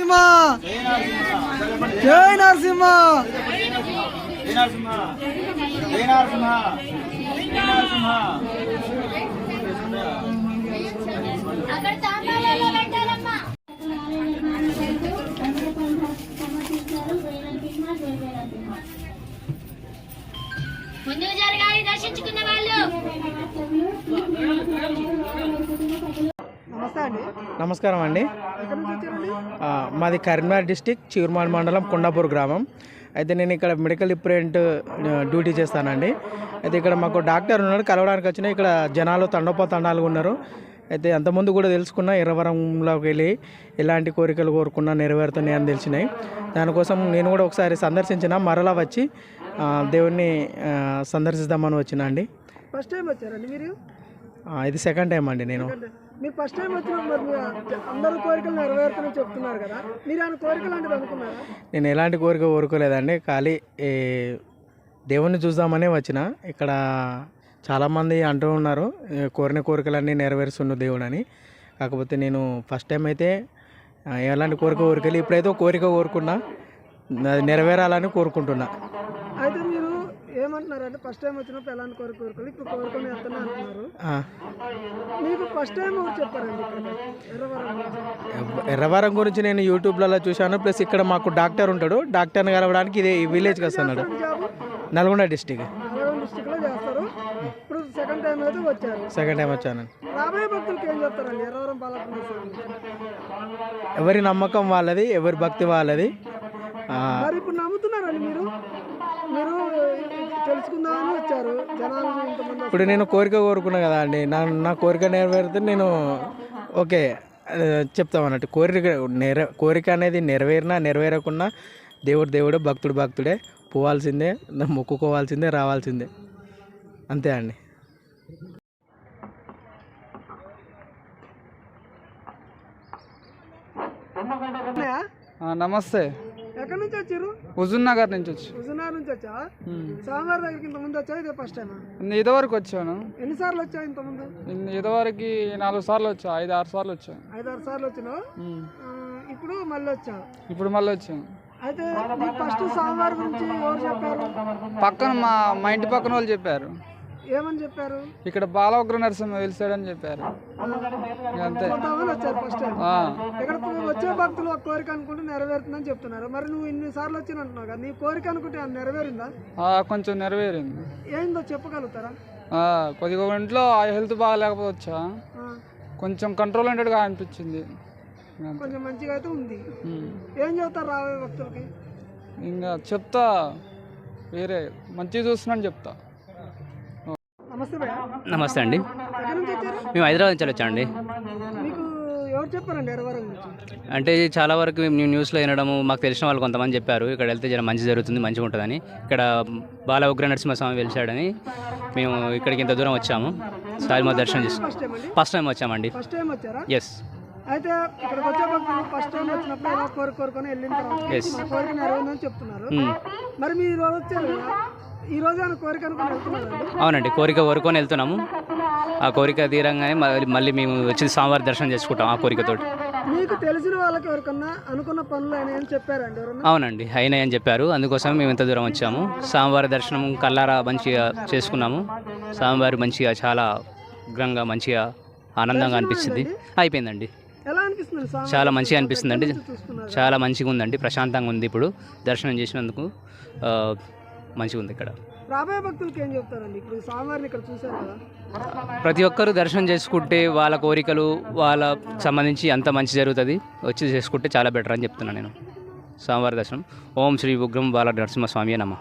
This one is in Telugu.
నరసింహ! జై నరసింహ! ముందు జరగాలి దర్శించుకున్న వాళ్ళు. అండి. నమస్కారం అండి. మాది కరీంనగర్ డిస్టిక్ చిగురుమాల్ మండలం కొండాపూర్ గ్రామం. అయితే నేను ఇక్కడ మెడికల్ రిప్రజెంట్ డ్యూటీ చేస్తానండి. అయితే ఇక్కడ మాకు డాక్టర్ ఉన్నాడు కలవడానికి వచ్చిన ఇక్కడ జనాలు తండోప తండాలుగా ఉన్నారు. అయితే అంతకుముందు కూడా తెలుసుకున్నా ఎర్రవరంలోకి వెళ్ళి ఎలాంటి కోరికలు కోరుకున్నా నెరవేరుతున్నాయి అని తెలిసినాయి. దానికోసం నేను కూడా ఒకసారి సందర్శించిన మరలా వచ్చి దేవుణ్ణి సందర్శిద్దామని వచ్చిన అండి. ఫస్ట్ టైం వచ్చారండి మీరు? ఇది సెకండ్ టైం అండి నేను. మీరు ఫస్ట్ టైం వచ్చినప్పుడు మరి అందరూ కోరికలు నెరవేరుతారని చెప్తున్నారు కదా. మీరు ఆయన కోరికలు అంటే అనుకున్నారా? నేను ఎలాంటి కోరిక కోరుకోలేదండి ఖాళీ దేవుణ్ణి చూద్దామనే వచ్చిన. ఇక్కడ చాలామంది అంటూ ఉన్నారు కోరిన కోరికలన్నీ నెరవేరుస్తుండు దేవుడు అని కాకపోతే నేను ఫస్ట్ టైం అయితే ఎలాంటి కోరిక కోరికలు ఇప్పుడైతే కోరిక కోరుకున్నా అది నెరవేరాలని కోరుకుంటున్నా. ఏమంటున్నారంటే ఫస్ట్ టైం వచ్చినప్పుడు ఎలాంటి కోరిక కోరుకోవాలి ఇప్పుడు కోరుకొని వెళ్తున్నా అంటున్నారు. మీకు ఫస్ట్ టైం ఎవరు చెప్పారండి ఎర్రవరం గురించి? ఎర్ర- ఎర్రవరం గురించి నేను యూట్యూబ్లలో చూశాను ప్లస్ ఇక్కడ మాకు డాక్టర్ ఉంటాడు. డాక్టర్ని కలవడానికి ఇది ఈ విలేజ్కి వస్తున్నాడు. నల్గొండ డిస్టిక్ నల్గొండ డిస్టిక్లో చేస్తారు. ఇప్పుడు సెకండ్ టైం అయితే వచ్చారు. సెకండ్ టైం వచ్చాను. రాబోయే భక్తులకి ఏం చెప్తారండి? ఎర్రవరం ఎవరి నమ్మకం వాళ్ళది ఎవరి భక్తి వాళ్ళది? మరి ఇప్పుడు నమ్ముతున్నారండి మీరు? మీరు తెలుసుకుందామని వచ్చారు. జనాలు ఇంతమంది ఇప్పుడు నేను కోరిక కోరుకున్నా కదా అండి. నా నా కోరిక నెరవేరితే నేను ఓకే చెప్తాం అన్నట్టు. కోరిక నెర కోరిక అనేది నెరవేరినా నెరవేరకున్నా దేవుడు దేవుడే భక్తుడు భక్తుడే. పోవాల్సిందే మొక్కుకోవాల్సిందే రావాల్సిందే. అంతే అండి. నమస్తే. ఎక్కడి నుంచి వచ్చారు? హుజూర్ నగర్ నుంచి వచ్చి. హుజునార్ నుంచి వచ్చా? స్వామివారి దగ్గరికి ఇంతకుముందు వచ్చా ఇదే ఫస్ట్ టైం ఇదివరకు వచ్చాను. ఎన్నిసార్లు వచ్చా ఇంతకుముందు ఇన్- ఇదివరకు నాలుగు సార్లు వచ్చా ఐదు ఆరు సార్లు వచ్చాను ఐదారు సార్లు వచ్చినావు? ఉమ్. ఆ, ఇప్పుడు మళ్ళీ వచ్చా? ఇప్పుడు మళ్ళీ వచ్చాను. అయితే ఫస్ట్ స్వామివారి గురించి ఎవరు చెప్పారు? పక్కన మా మా ఇంటి పక్కన వాళ్ళు చెప్పారు. ఏమని చెప్పారు? ఇక్కడ బాలవగ్ర నరసింహ వెలిసాడని చెప్పారు. అంతే. వచ్చారు ఫస్ట్ ఇక్కడ వచ్చే భక్తులు ఒక కోరిక అనుకుంటే నెరవేరుతుందని చెప్తున్నారు. మరి నువ్వు ఇన్ని సార్లు వచ్చి అంటున్నావు కదా నీ కోరిక అనుకుంటే అది నెరవేరిందా? ఆ, కొంచెం నెరవేరింది. ఏందో చెప్పగలుగుతారా? ఆ, కొద్దిగా ఇంట్లో హెల్త్ బాగాలేకపోతే వచ్చా ఆ, కొంచెం కంట్రోల్ ఉండేట్టుగా అనిపించింది. కొంచెం మంచిగా అయితే ఉంది. ఏం చెప్తారు రాబోయే భక్తులకి? ఇంకా చెప్తా వేరే మంచిగా చూస్తున్నాను చెప్తా. నమస్తే నమస్తే అండి. మేము హైదరాబాద్ నుంచి వచ్చామండి. ఎవరు చెప్పారండి? గురించి అంటే చాలా వరకు మేము న్యూస్లో వినడము మాకు తెలిసిన వాళ్ళు కొంతమంది చెప్పారు ఇక్కడ వెళ్తే జర మంచి జరుగుతుంది మంచిగా ఉంటుందని. ఇక్కడ బాల ఉగ్ర నరసింహస్వామి వెలిచాడని మేము ఇక్కడికి ఇంత దూరం వచ్చాము. సాయిమా దర్శనం చేసి ఫస్ట్ టైం వచ్చామండి. ఫస్ట్ టైం వచ్చారా? ఎస్ అయితే ఇక్కడికి వచ్చే భక్తులు ఫస్ట్ టైం వచ్చినప్పుడు ఏదో కోరిక కోరుకొని వెళ్ళిన తర్వాత. మా కోరిక నెరవేరిందని చెప్తున్నారు. మరి మీరు రోజు వచ్చారు కదా? అవునండి కోరిక కోరుకొని వెళ్తున్నాము. ఆ కోరిక తీరంగానే మళ్ళీ మేము వచ్చి స్వామివారి దర్శనం చేసుకుంటాం ఆ కోరికతోటి. మీకు తెలిసిన వాళ్ళకి ఎవరికన్నా అనుకున్న పనులు ఆయన ఏం చెప్పారండి ఎవరన్నా? అవునండి అయినాయి అని చెప్పారు. అందుకోసం మేము ఇంత దూరం వచ్చాము. స్వామివారి దర్శనం కల్లారా మంచిగా చేసుకున్నాము. స్వామివారి మంచిగా చాలా ఉగ్రంగా మంచిగా ఆనందంగా అనిపిస్తుంది. అయిపోయిందండి. చాలా మంచిగా అనిపిస్తుందండి. చాలా మంచిగా ఉందండి ప్రశాంతంగా ఉంది ఇప్పుడు. దర్శనం చేసినందుకు మంచిగా ఉంది ఇక్కడ. రాబోయే భక్తులకి ఏం చెప్తారండి? ఇప్పుడు స్వామివారిని ఇక్కడ చూశారు కదా. ప్రతి ఒక్కరూ దర్శనం చేసుకుంటే వాళ్ళ కోరికలు వాళ్ళ సంబంధించి అంత మంచి జరుగుతుంది. వచ్చి చేసుకుంటే చాలా బెటర్ అని చెప్తున్నాను నేను. స్వామివారి దర్శనం. ఓం శ్రీ ఉగ్రం బాల నరసింహస్వామి నమ.